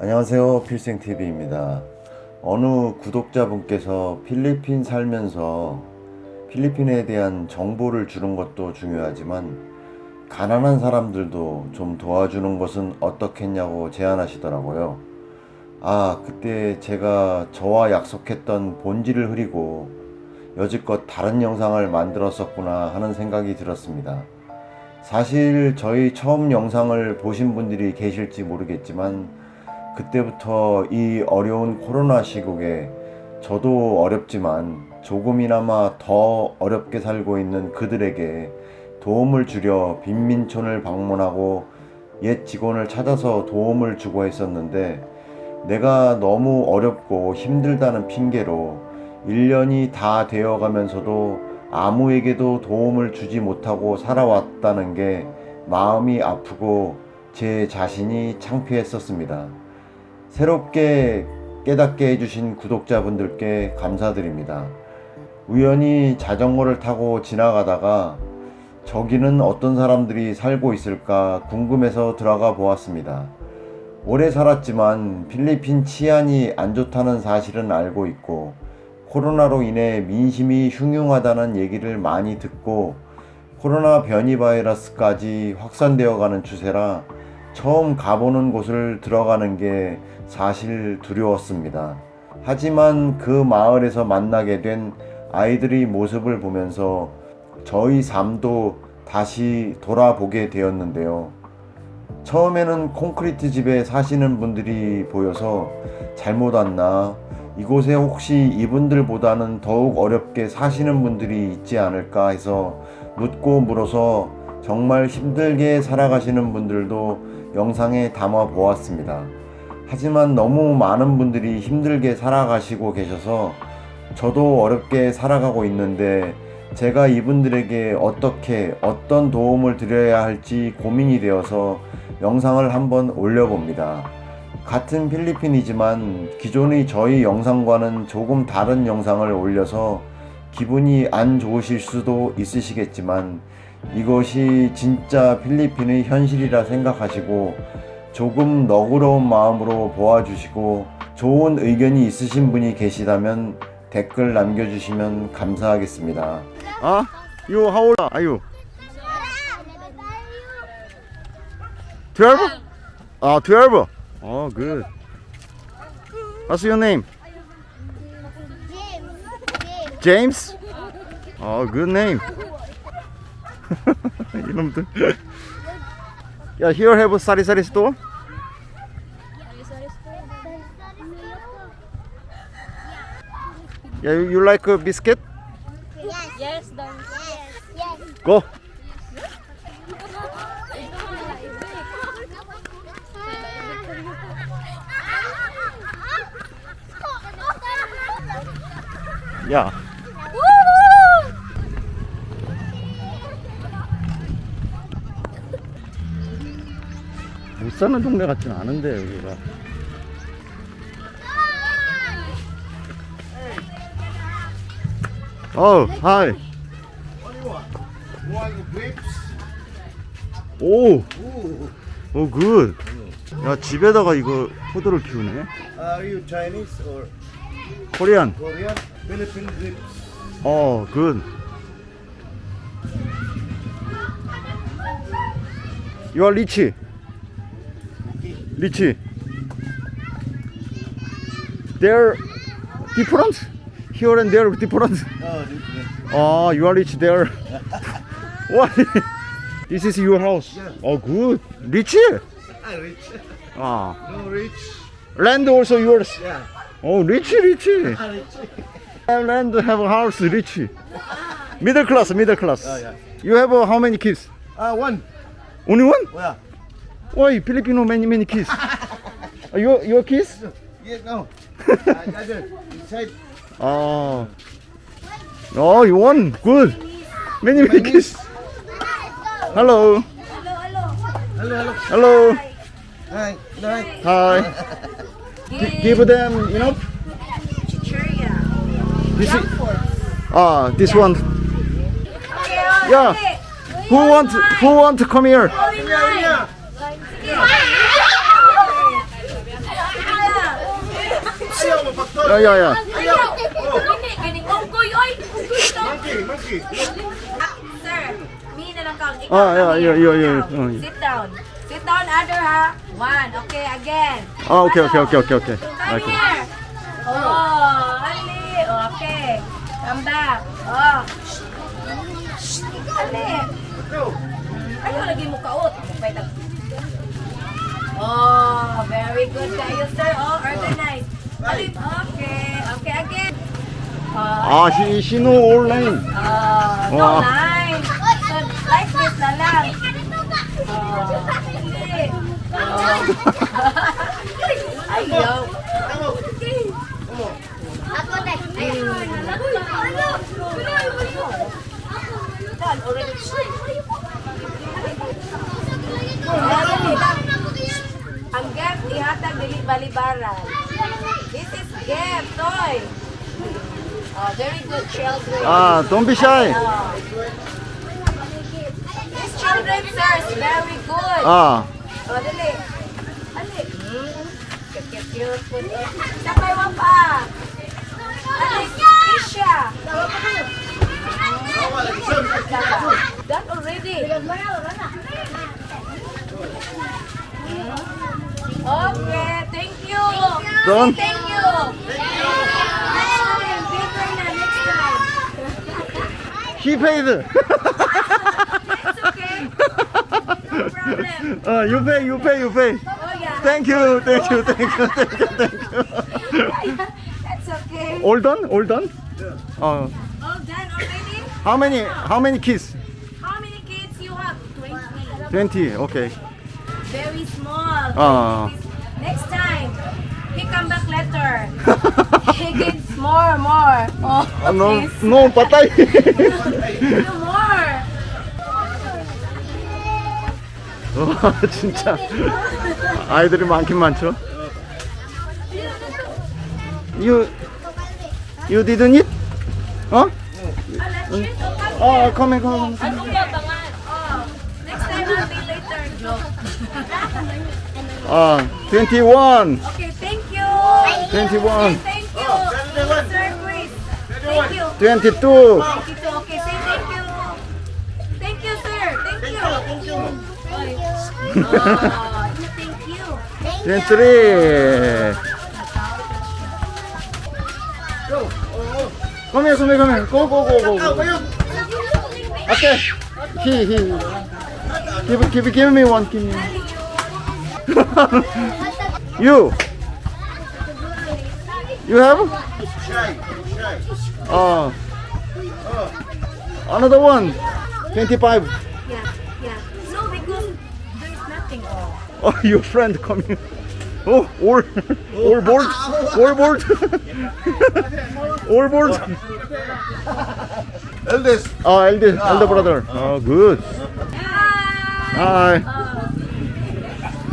안녕하세요. 필생TV입니다. 어느 구독자분께서 필리핀 살면서 필리핀에 대한 정보를 주는 것도 중요하지만 가난한 사람들도 좀 도와주는 것은 어떻겠냐고 제안하시더라고요. 아, 그때 제가 저와 약속했던 본질을 흐리고 여지껏 다른 영상을 만들었었구나 하는 생각이 들었습니다. 사실 저희 처음 영상을 보신 분들이 계실지 모르겠지만 그때부터 이 어려운 코로나 시국에 저도 어렵지만 조금이나마 더 어렵게 살고 있는 그들에게 도움을 주려 빈민촌을 방문하고 옛 직원을 찾아서 도움을 주고 했었는데 내가 너무 어렵고 힘들다는 핑계로 1년이 다 되어 가면서도 아무에게도 도움을 주지 못하고 살아왔다는 게 마음이 아프고 제 자신이 창피했었습니다. 새롭게 깨닫게 해주신 구독자분들께 감사드립니다. 우연히 자전거를 타고 지나가다가 저기는 어떤 사람들이 살고 있을까 궁금해서 들어가 보았습니다. 오래 살았지만 필리핀 치안이 안 좋다는 사실은 알고 있고 코로나로 인해 민심이 흉흉하다는 얘기를 많이 듣고 코로나 변이 바이러스까지 확산되어 가는 추세라 처음 가보는 곳을 들어가는 게 사실 두려웠습니다. 하지만 그 마을에서 만나게 된 아이들의 모습을 보면서 저희 삶도 다시 돌아보게 되었는데요. 처음에는 콘크리트 집에 사시는 분들이 보여서 잘못 왔나? 이곳에 혹시 이분들보다는 더욱 어렵게 사시는 분들이 있지 않을까 해서 묻고 물어서 정말 힘들게 살아가시는 분들도 영상에 담아 보았습니다. 하지만 너무 많은 분들이 힘들게 살아가시고 계셔서 저도 어렵게 살아가고 있는데 제가 이분들에게 어떻게 어떤 도움을 드려야 할지 고민이 되어서 영상을 한번 올려봅니다. 같은 필리핀이지만 기존의 저희 영상과는 조금 다른 영상을 올려서 기분이 안 좋으실 수도 있으시겠지만 이것이 진짜 필리핀의 현실이라 생각하시고 조금 너그러운 마음으로 보아주시고 좋은 의견이 있으신 분이 계시다면 댓글 남겨주시면 감사하겠습니다. 아, you how old are you? 12? 아, 12. Oh, good. What's your name? James? Oh, good name. 이놈들. 야, here have a 사리사리 store? Yeah, you, you like a biscuit? Yes, Don. Yes. Yes. Go. 야. 못 사는 동네 같진 않은데 여기가. 어, 하이. 오, 오, 굿. 야, 집에다가 이거 포도를 키우네. Are you Chinese or 코리안. Korean? Philippine grapes. 어, 굿. You are rich. Rich. They're different. Here and there different. Oh, different. Oh, you are rich there. What? This is your house. Yeah. Oh, good. Rich? Ah, rich. Ah. No rich. Land also yours. Yeah. Oh, rich, rich. Ah, rich. Have land, have a house, rich. Middle class, middle class. Oh, yeah. You have uh, how many kids? Ah, one. Only one? Yeah. Why Filipino many many kiss? uh, your your kiss? Yes, no. Other inside. Oh. Oh, you won. Good. Many many kiss. Hello. Hello, hello. Hello. Hi. Good night. Hi. Gi- give them enough. This is, ah, this one. Yeah. Who want who want to come here? Yeah, yeah, yeah. Hindi, ganing unggoy, oy! Monkey, monkey. Ah, Sir, mi na lang kang ikaw. Ah, yeah, come yeah, yeah, Sit yeah. down. Oh, yeah. Sit down. Sit down, other ha. One, okay, again. Oh, okay, okay, okay, okay, okay. Come Okay. here. Oh, ali. Okay. Come back. Oh. Ali. Ayaw lagi mo kaut. Mukbay tag- Oh, very good kayo, sir. Oh, organized. Okay, okay again. Uh, Ah, si Isino online. uh, no Wow. Ah, ah. line. So, like this na lang. Uh, hindi. Uh, ayaw. Ang gap, ihatag dili balibaran. Gift, toy. Oh, very good children. Ah, don't be shy. These children, sir, is very good. Ah, Oh, dali. Ali. Hmm. Cute, it. Sabay mo pa. Ali, Isha. Done already. Okay, thank you. Done? Thank you. Next time, bigger na next time. he paid. It's okay. No uh, you pay, you pay, you pay. Oh, yeah. Thank you, thank you, thank you, thank you, thank you. That's okay. all done? All done? Uh, All done already? how many? How many kids? How many kids you have? 20. Twenty. Okay. Very small. Ah. Later. he gets more, more. Oh, 아, no, please. no, patay. Do more. 와, 진짜 아이들이 많긴 많죠. You, you didn't eat? 어? Oh. Oh, 아, come come. Ano ba bangan? Oh, next time I'll be later. Joke. 아, 21. Okay, thank. 21. Thank you. Oh, sir Chris. Thank you. 22. Thank you too. Okay, say thank you. Thank you, sir. Thank you. Thank you. Oh, thank you. 23. Come here, come here, come here. Go, go, go, go, go. Okay. He, he. Give, give, give me one, give me one. you. You have? Shy, oh. shy. Uh, another one. 25. Yeah, yeah. So because there's nothing. Oh. Oh, your friend coming. Oh, all, all board, all board, all board. Eldest. Ah, oh, elder, elder brother. Oh, good. Hi. Hi. Uh,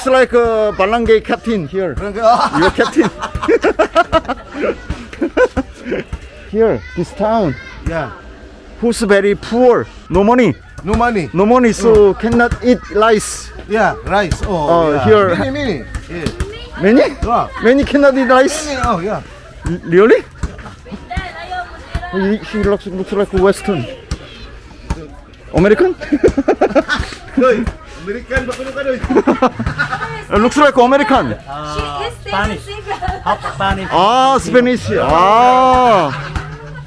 It's like a Balangay captain here. You're captain. here, this town, Yeah. who's very poor, no money, No money. no money, so oh. cannot eat rice. Yeah, rice. Oh, Oh, yeah. here- Many, many. Yeah. Many? Yeah. Many cannot eat rice. Oh, yeah. Really? He, he looks, looks like a Western. American? American ba kuno ka doy? Looks like American. She is Spanish. Spanish. Ah, Spanish. Ah,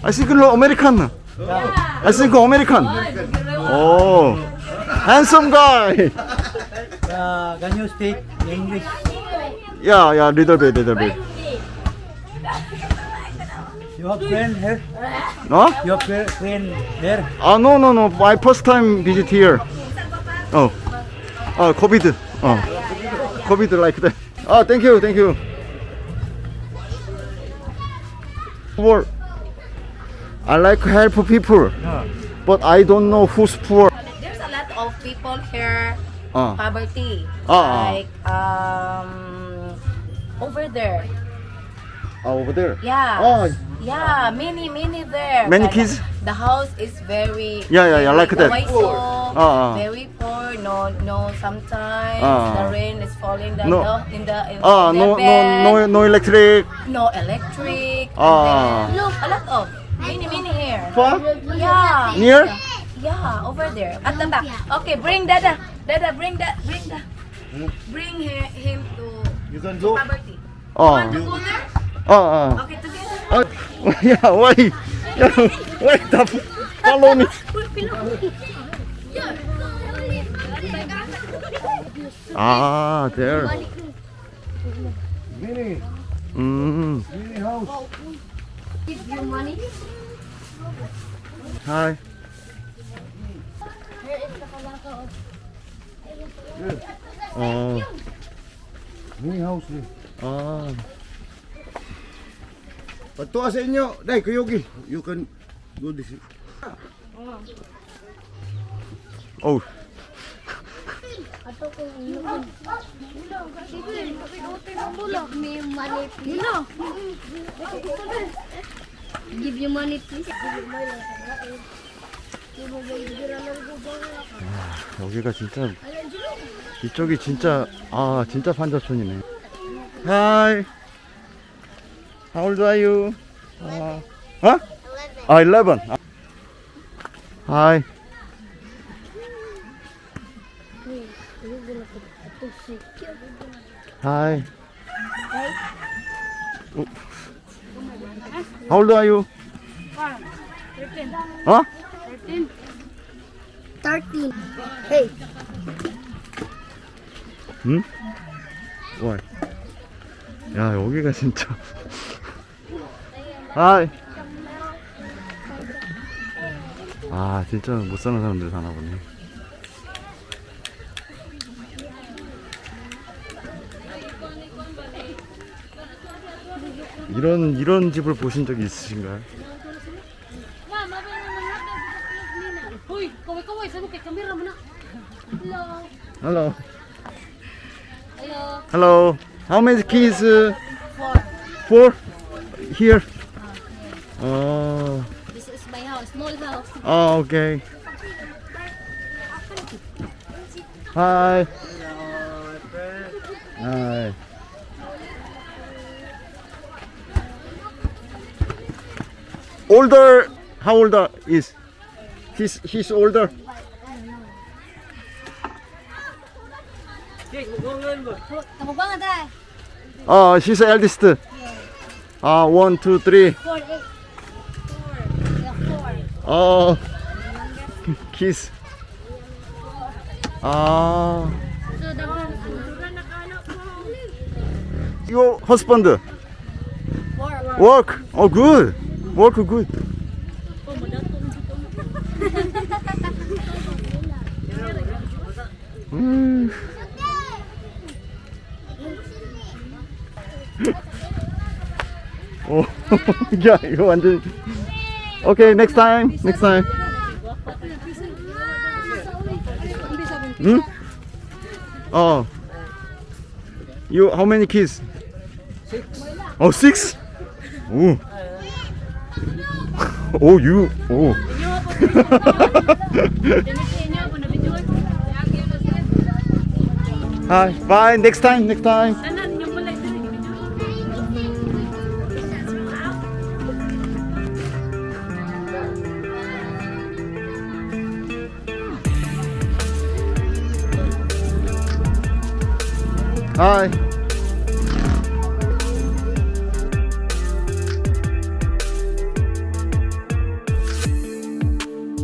I think no American. I think American. Oh, handsome guy. Uh, can you speak English? Yeah, yeah, little bit, little bit. You have friend here? No? You have fri- friend there? Ah, no, no, no. My first time visit here. Oh, ah, COVID. Oh, COVID like that. Ah, thank you, thank you. Poor. I like help people, but I don't know who's poor. There's a lot of people here Ah, poverty. Ah, ah. like um over there. ah, over there. Yeah. Oh, Yeah, many, many there. Many But kids? The house is very Yeah, yeah, yeah, very like that. waiso. Ah, ah. very poor. No, no. Sometimes Ah. the rain is falling down No. the- in the in Ah, their no, no, bed. no, no electric. no electric. and then, look, a lot of mini mini here. Far? Yeah. Near? Yeah, over there at the back. Okay, bring Dada. Dada, bring that. Bring that. Bring hi- him to You can go. poverty. Oh, Want to go there? oh, oh. Okay, together. Oh, yeah, why? Yeah, why the follow me? Ah, there. Mini. Mm. Mini house. Give you money. Hi. Oh, Mini house ni. ah. Patuwa sa inyo. Dai, kuyogi. You can go this. Oh, Please. 여기가 진짜 이쪽이 진짜 아 진짜 판자촌이네. Hi. How old are you? 아, 어? 아, 11. 아. Hi. Hi. 어. How old are you? 어? 13. Hey, 응? 와. 야, 여기가 진짜. 하이. 아, 진짜 못 사는 사람들 사나 보네. 이런 이런 집을 보신 적이 있으신가요? Hello. Hello. Hello. Hello. How many kids? Four. Four? Here. Oh. This is my house, small house. Oh, okay. Hi. Hi. Older. How old are- is? He's he's older. Oh. She's the eldest. Uh, one, two, three. Four, eight. Four. Yeah, four. Oh, kiss. Ah, So, daghan. Sugan na ka anak mo. your husband work. Oh, good. Work good. 음. 오, 야, 이거 완전. Okay, next time. Next time. 응? 어. You how many kids? Six. Oh, six. 오. 오, you. Oh. Hi. Bye. Next time. Next time.